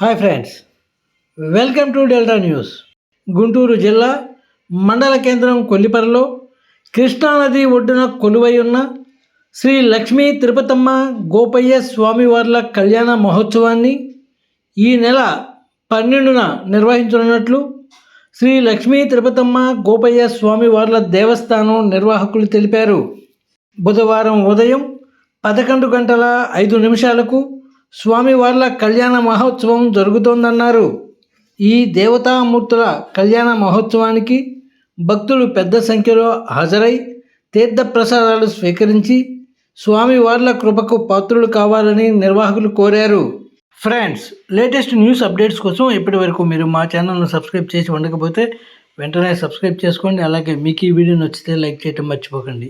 Hi friends welcome to Delta news. Guntur జిల్లా మండల కేంద్రం కొల్లిపరలో కృష్ణానది ఒడ్డున కొలువై ఉన్న శ్రీ లక్ష్మీ తిరుపతమ్మ గోపయ్య స్వామివార్ల కళ్యాణ మహోత్సవాన్ని ఈ నెల పన్నెండున నిర్వహించనున్నట్లు శ్రీ లక్ష్మీ తిరుపతమ్మ గోపయ్య స్వామివార్ల దేవస్థానం నిర్వాహకులు తెలిపారు. బుధవారం ఉదయం పదకొండు గంటల ఐదు నిమిషాలకు స్వామివార్ల కళ్యాణ మహోత్సవం జరుగుతోందన్నారు. ఈ దేవతామూర్తుల కళ్యాణ మహోత్సవానికి భక్తులు పెద్ద సంఖ్యలో హాజరై తీర్థప్రసాదాలు స్వీకరించి స్వామివార్ల కృపకు పాత్రులు కావాలని నిర్వాహకులు కోరారు. ఫ్రెండ్స్ లేటెస్ట్ న్యూస్ అప్డేట్స్ కోసం ఇప్పటి వరకు మీరు మా ఛానల్ను సబ్స్క్రైబ్ చేసి ఉండకపోతే వెంటనే సబ్స్క్రైబ్ చేసుకోండి. అలాగే మీకు ఈ వీడియో నచ్చితే లైక్ చేయటం మర్చిపోకండి.